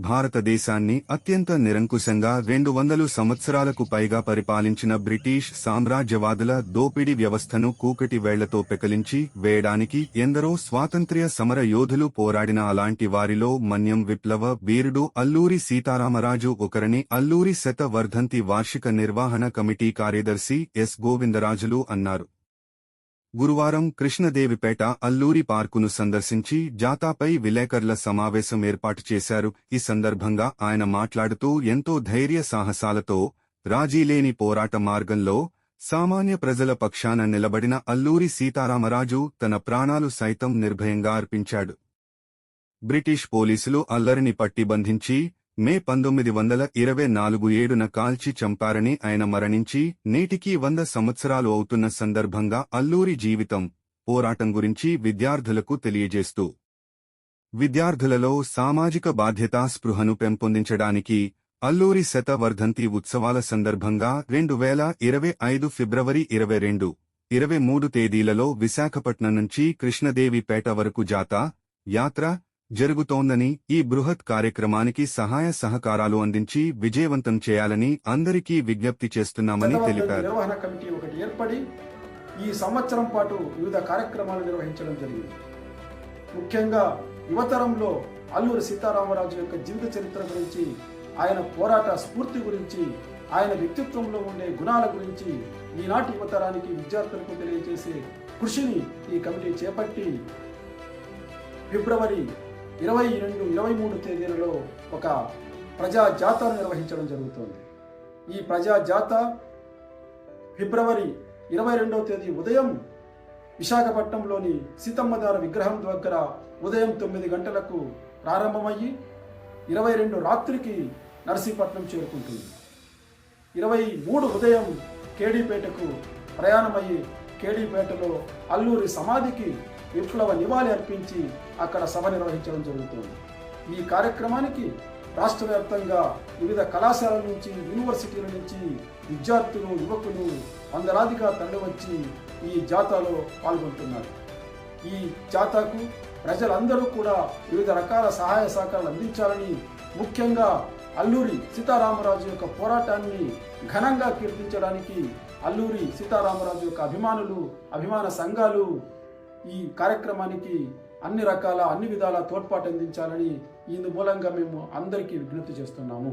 భారతదేశాన్ని అత్యంత నిరంకుశంగా రెండు వందలు సంవత్సరాలకు పైగా పరిపాలించిన బ్రిటిష్ సామ్రాజ్యవాదుల దోపిడీ వ్యవస్థను కూకటి వేళ్ళతో పెకలించి వేయడానికి ఎందరో స్వాతంత్ర్య సమర యోధులు పోరాడిన అలాంటి వారిలో మన్యం విప్లవ వీరుడు అల్లూరి సీతారామరాజు ఒకరని అల్లూరి శతవర్ధంతి వార్షిక నిర్వహణ కమిటీ కార్యదర్శి ఎస్ గోవిందరాజులు అన్నారు. గురువారం కృష్ణదేవిపేట అల్లూరి పార్కును సందర్శించి జాతాపై విలేకరుల సమావేశం ఏర్పాటు చేశారు. ఈ సందర్భంగా ఆయన మాట్లాడుతూ ఎంతో ధైర్య సాహసాలతో రాజీలేని పోరాట మార్గంలో సామాన్య ప్రజల పక్షాన నిలబడిన అల్లూరి సీతారామరాజు తన ప్రాణాలు సైతం నిర్భయంగా అర్పించాడు. బ్రిటిష్ పోలీసులు అల్లరిని పట్టి బంధించి మే పంతొమ్మిది వందల ఇరవై నాలుగు ఏడున కాల్చి చంపారని ఆయన మరణించి నేటికి వంద సంవత్సరాలు అవుతున్న సందర్భంగా అల్లూరి జీవితం పోరాటం గురించి విద్యార్థులకు తెలియజేస్తూ. విద్యార్థులలో సామాజిక బాధ్యతా స్పృహను పెంపొందించడానికి అల్లూరి శతవర్ధంతి ఉత్సవాల సందర్భంగా రెండు వేల ఇరవై ఐదు ఫిబ్రవరి ఇరవై రెండు ఇరవై మూడు తేదీలలో విశాఖపట్నం నుంచి కృష్ణదేవిపేట వరకు జాత యాత్ర జరుగుతోందని ఈ బృహత్ కార్యక్రమానికి సహాయ సహకారాలు అందించి విజయవంతం చేయాలని అందరికీ విజ్ఞప్తి చేస్తున్నామని తెలిపారు. నిర్వహణ కమిటీ ఒకటి ఏర్పడి ఈ సంవత్సరం పాటు వివిధ కార్యక్రమాలు నిర్వహించడం జరిగింది. ముఖ్యంగా యువతరంలో అల్లూరి సీతారామరాజు యొక్క జీవిత చరిత్ర గురించి ఆయన పోరాట స్ఫూర్తి గురించి ఆయన వ్యక్తిత్వంలో ఉండే గుణాల గురించి ఈనాటి యువతరానికి విద్యార్థులకు తెలియజేసే కృషిని ఈ కమిటీ చేపట్టి ఫిబ్రవరి ఇరవై రెండు ఇరవై మూడు తేదీలలో ఒక ప్రజా జాతర నిర్వహించడం జరుగుతోంది. ఈ ప్రజా జాత ఫిబ్రవరి ఇరవై రెండవ తేదీ ఉదయం విశాఖపట్నంలోని సీతమ్మదార విగ్రహం దగ్గర ఉదయం తొమ్మిది గంటలకు ప్రారంభమయ్యి ఇరవై రెండు రాత్రికి నర్సీపట్నం చేరుకుంటుంది. ఇరవై మూడు ఉదయం కేడీపేటకు ప్రయాణమయ్యి కేడీపేటలో అల్లూరి సమాధికి విప్లవ నివాళి అర్పించి అక్కడ సభ నిర్వహించడం జరుగుతుంది. ఈ కార్యక్రమానికి రాష్ట్ర వ్యాప్తంగా వివిధ కళాశాలల నుంచి యూనివర్సిటీల నుంచి విద్యార్థులు యువకులు వందలాదిగా తరలివచ్చి ఈ జాతాలో పాల్గొంటున్నారు. ఈ జాతాకు ప్రజలందరూ కూడా వివిధ రకాల సహాయ సహకారాలు అందించాలని ముఖ్యంగా అల్లూరి సీతారామరాజు యొక్క పోరాటాన్ని ఘనంగా కీర్తించడానికి అల్లూరి సీతారామరాజు యొక్క అభిమానులు అభిమాన సంఘాలు ఈ కార్యక్రమానికి అన్ని రకాల అన్ని విధాల తోడ్పాటు అందించాలని ఇందు మూలంగా మేము అందరికీ విజ్ఞప్తి చేస్తున్నాము.